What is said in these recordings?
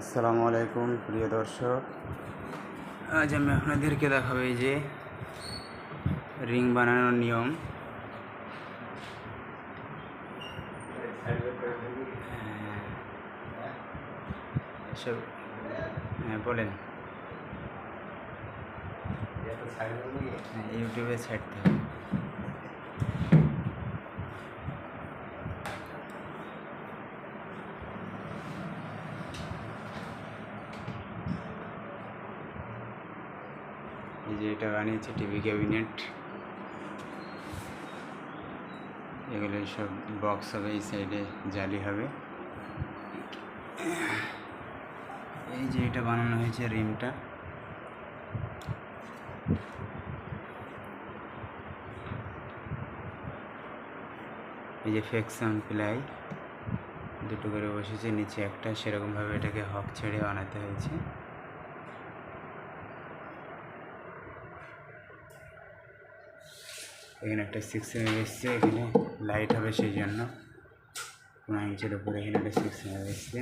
আসসালামু আলাইকুম, প্রিয় দর্শক। আজ আমি আপনাদেরকে দেখাবো এই যে রিং বানানোর নিয়ম। এসব হ্যাঁ বলেন। হ্যাঁ ইউটিউবে ছাড়তে হবে। এই যে এটা বানিয়েছে টিভি ক্যাবিনেট। এগুলো সব বক্স হবে, এই সাইডে জালি হবে। এই যে এটা বানানো হয়েছে রিমটা। এই যে ফেকশন প্লাই দুটো করে বসেছে, নিচে একটা, সেরকমভাবে এটাকে হক ছেড়ে বানাতে হয়েছে। এখানে একটা সিক্স এসছে, এখানে লাইট হবে সেই জন্য পনেরো ইঞ্চের উপরে এখানে একটা সিক্স এসছে।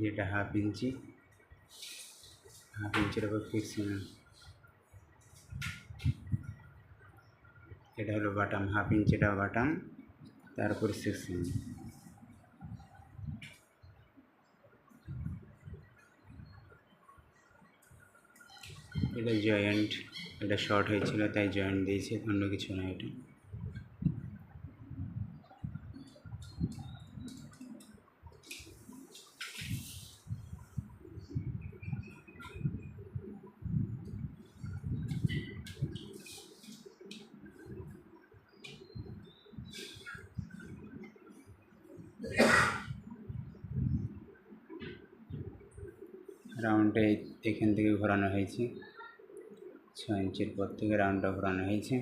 যেটা হাফ ইঞ্চি হাফ ইঞ্চির উপর ফিক্স এটা হলো বাটাম হাফ ইঞ্চিটা বাটাম তারপর সিক্স ইঞ্চি এটা জয়েন্ট এটা শর্ট হয়েছিল, তাই জয়েন্ট দিয়েছে, অন্য কিছু না এটা। রাউন্ডটা এখান থেকে ঘোরানো হয়েছে। ছ ইঞ্চির পর থেকে রাউন্ডটা ঘোরানো হয়েছে।